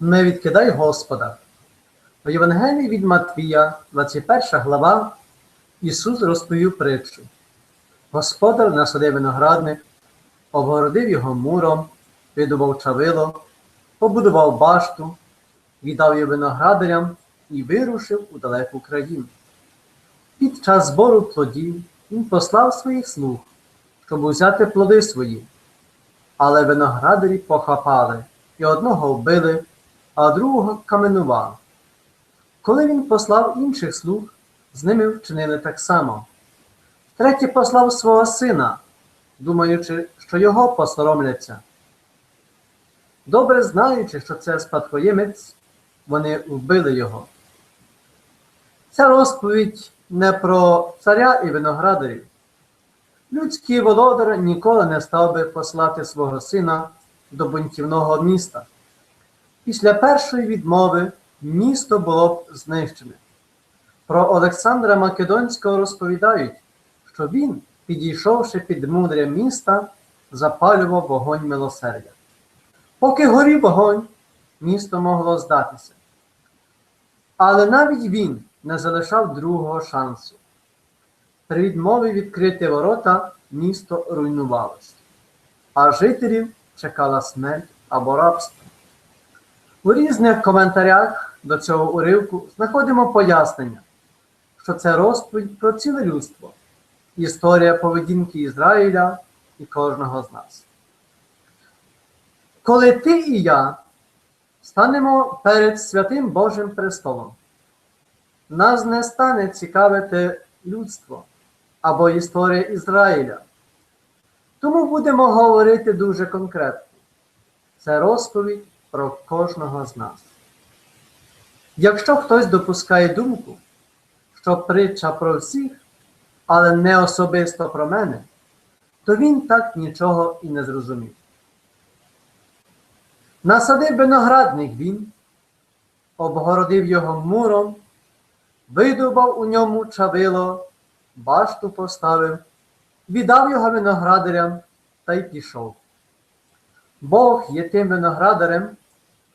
Не відкидай Господа. В Євангелії від Матвія, 21 глава, Ісус розповів притчу. Господар насадив виноградник, обгородив його муром, видобав чавило, побудував башту, віддав її виноградарям і вирушив у далеку країну. Під час збору плодів він послав своїх слуг, щоб узяти плоди свої. Але виноградарі похапали і одного вбили, а другого каменували. Коли він послав інших слуг, з ними вчинили так само. Третій послав свого сина, думаючи, що його посоромляться. Добре знаючи, що це спадкоємець, вони вбили його. Ця розповідь не про царя і виноградарів. Людський володар ніколи не став би послати свого сина до бунтівного міста. Після першої відмови місто було б знищене. Про Олександра Македонського розповідають, що він, підійшовши під мудря міста, запалював вогонь милосердя. Поки горів вогонь, місто могло здатися. Але навіть він не залишав другого шансу. При відмові відкрити ворота місто руйнувалося, а жителів чекала смерть або рабство. У різних коментарях до цього уривку знаходимо пояснення, що це розповідь про ціле людство, історія поведінки Ізраїля і кожного з нас. Коли ти і я станемо перед святим Божим престолом, нас не стане цікавити людство або історія Ізраїля. Тому будемо говорити дуже конкретно. Це розповідь про кожного з нас. Якщо хтось допускає думку, що притча про всіх, але не особисто про мене, то він так нічого і не зрозумів. Насадив виноградник він, обгородив його муром, видобав у ньому чавило, башту поставив, віддав його виноградарям та й пішов. Бог є тим виноградарем,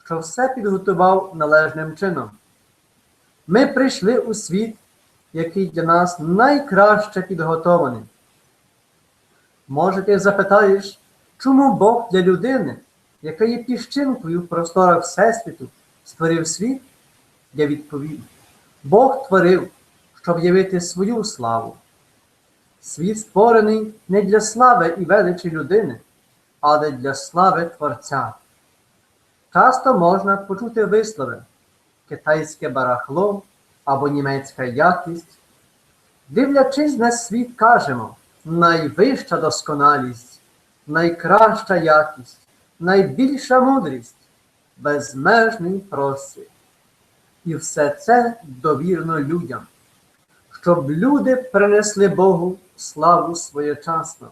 що все підготував належним чином. Ми прийшли у світ, який для нас найкраще підготований. Може, ти запитаєш, чому Бог для людини, яка є піщинкою в просторах Всесвіту, створив світ? Я відповім: Бог творив, щоб явити свою славу. Світ створений не для слави і величі людини, але для слави Творця. Часто можна почути вислови китайське барахло або німецька якість. Дивлячись на світ, кажемо найвища досконалість, найкраща якість, найбільша мудрість, безмежний простір. І все це довірно людям, щоб люди принесли Богу славу своєчасно.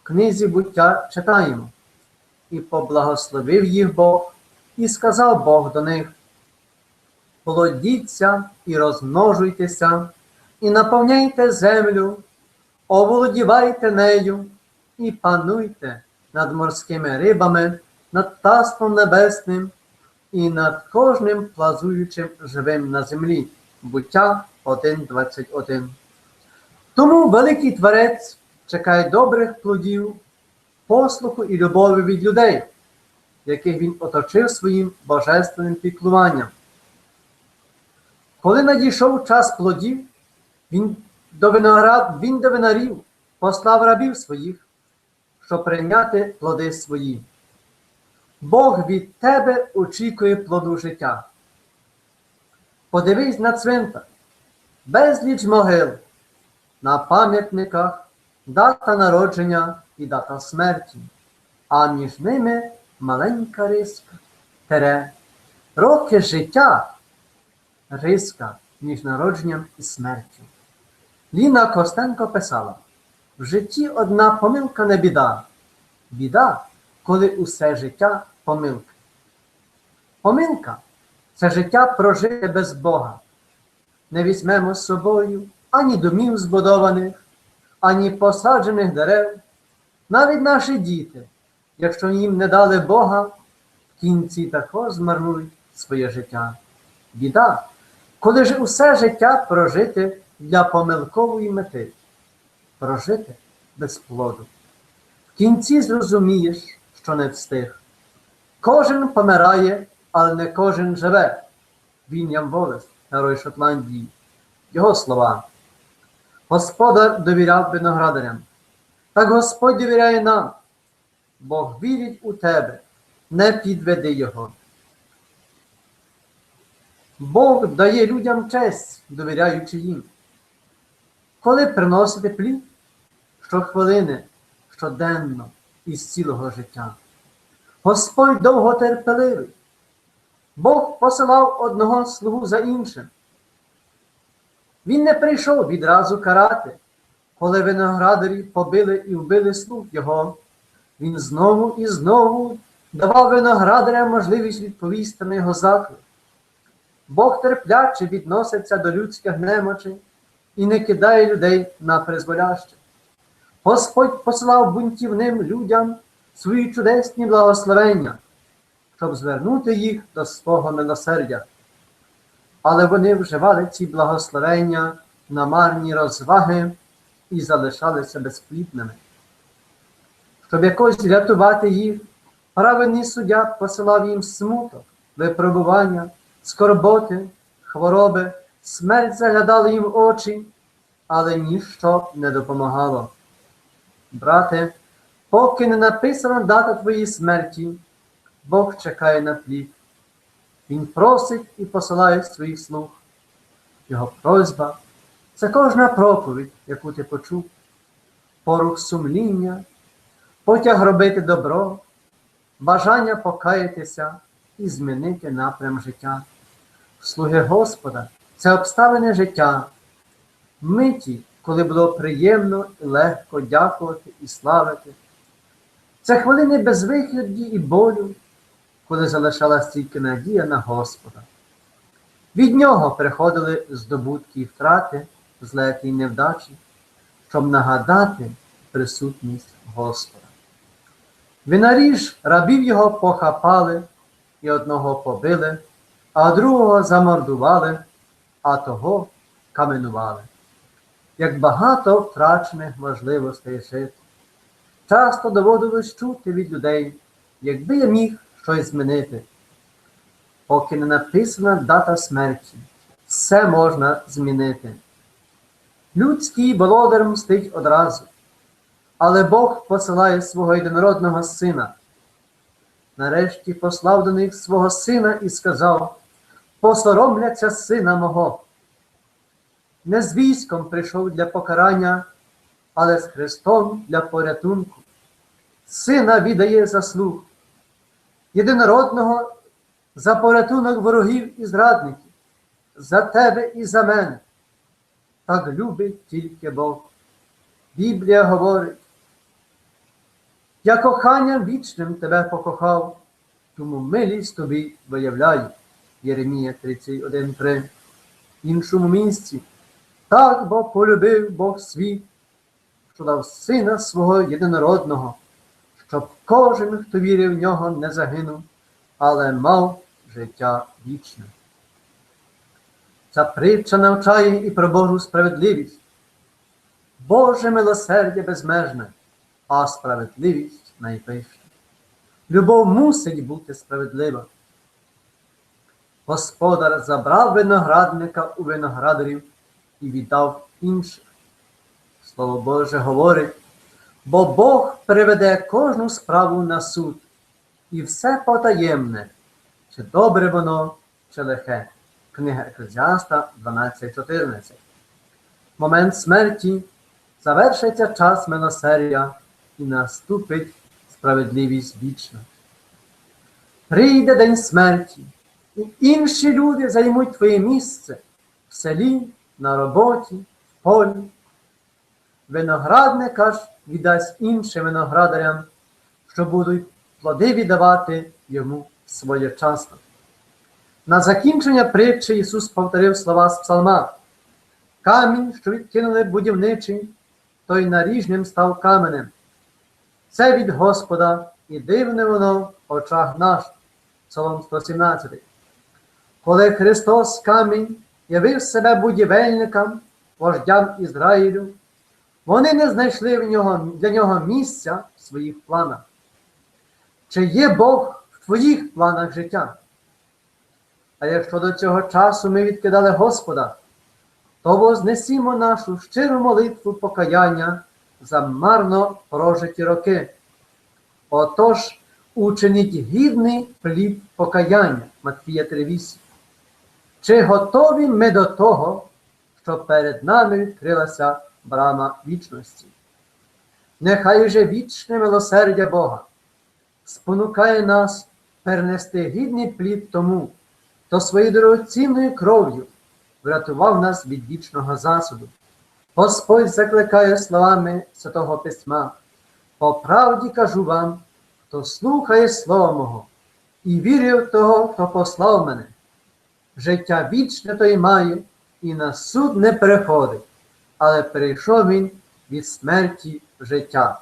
В книзі буття читаємо. І поблагословив їх Бог, і сказав Бог до них: Плодіться і розмножуйтеся, і наповняйте землю, оволодівайте нею, і пануйте над морськими рибами, над птаством небесним і над кожним плазуючим живим на землі. Буття 1.21. Тому великий творець чекає добрих плодів послуху і любові від людей, яких він оточив своїм божественним піклуванням. Коли надійшов час плодів, він до, виноград, він до винарів послав рабів своїх, щоб прийняти плоди свої. Бог від тебе очікує плоду життя. Подивись на цвинтар, безліч могил, на пам'ятниках, дата народження і дата смерті, а між ними маленька риска, тере, роки життя, риска між народженням і смертю. Ліна Костенко писала: в житті одна помилка не біда, біда, коли усе життя помилка. Помилка це життя прожите без Бога. Не візьмемо з собою ані домів збудованих, ані посаджених дерев, навіть наші діти, якщо їм не дали Бога, в кінці також змарнують своє життя. Біда, коли ж усе життя прожити для помилкової мети, прожити без плоду. В кінці зрозумієш, що не встиг. Кожен помирає, але не кожен живе. Вільям Волес, герой Шотландії. Його слова. Господар довіряв виноградарям. Так Господь довіряє нам. Бог вірить у тебе, не підведи його. Бог дає людям честь, довіряючи їм. Коли приносити плід щохвилини, щоденно із цілого життя. Господь довготерпеливий. Бог посилав одного слугу за іншим. Він не прийшов відразу карати, коли виноградарі побили і вбили слуг його. Він знову і знову давав виноградарям можливість відповісти на його заклик. Бог терпляче відноситься до людських немочей і не кидає людей на призволяще. Господь послав бунтівним людям свої чудесні благословення, щоб звернути їх до свого милосердя. Але вони вживали ці благословення на марні розваги і залишалися безплідними. Щоб якось рятувати їх, праведний суддя посилав їм смуток, випробування, скорботи, хвороби, смерть заглядала їм в очі, але ніщо не допомагало. Брате, поки не написана дата твоєї смерті, Бог чекає на плід. Він просить і посилає своїх слуг. Його просьба це кожна проповідь, яку ти почув, порух сумління, потяг робити добро, бажання покаятися і змінити напрям життя. Слуги Господа це обставини життя, миті, коли було приємно і легко дякувати і славити. Це хвилини безвихідді і болю, коли залишалась тільки надія на Господа. Від нього приходили здобутки і втрати, злети і невдачі, щоб нагадати присутність Господа. Винаріж рабів його похапали і одного побили, а другого замордували, а того каменували. Як багато втрачених можливостей жити. Часто доводилось чути від людей, якби я міг щось змінити. Поки не написана дата смерті, все можна змінити. Людський володар мстить одразу, але Бог посилає свого єдинородного сина. Нарешті послав до них свого сина і сказав: Посоромляться сина мого. Не з військом прийшов для покарання, але з Христом для порятунку. Сина віддає заслуг, єдинородного за порятунок ворогів і зрадників, за тебе і за мене. Так любить тільки Бог. Біблія говорить, я коханням вічним тебе покохав, тому милість тобі виявляю. Єремія 31.3. В іншому місці. Так бо полюбив Бог світ, що дав сина свого єдинородного, щоб кожен, хто вірив в нього, не загинув, але мав життя вічне. Ця притча навчає і про Божу справедливість. Боже милосердя безмежне, а справедливість найпишна. Любов мусить бути справедлива. Господар забрав виноградника у виноградарів і віддав інших. Слово Боже говорить, бо Бог приведе кожну справу на суд, і все потаємне, чи добре воно, чи лихе. Книга Еклезіаста 12.14. Момент смерті завершиться час милосердя і наступить справедливість вічна. Прийде день смерті, і інші люди займуть твоє місце в селі, на роботі, в полі. Виноградника ж віддасть іншим виноградарям, що будуть плоди віддавати йому своєчасно. На закінчення притчі Ісус повторив слова з псалма. Камінь, що відкинули будівничий, той наріжним став каменем. Це від Господа і дивне воно в очах наших. Псалом 117. Коли Христос камінь явив себе будівельникам, вождям Ізраїлю, вони не знайшли в нього, для нього місця в своїх планах. Чи є Бог в твоїх планах життя? А якщо до цього часу ми відкидали Господа, то вознесімо нашу щиру молитву покаяння за марно прожиті роки. Отож, учиніть гідний плід покаяння Матвія 3.8. Чи готові ми до того, що перед нами відкрилася брама вічності? Нехай же вічне милосердя Бога спонукає нас перенести гідний плід тому, хто своєю дорогоцінною кров'ю врятував нас від вічного засуду. Господь закликає словами Святого Письма. По правді кажу вам, хто слухає Слово Мого і вірив в того, хто послав мене. Життя вічне той має і на суд не переходить, але перейшов він від смерті в життя.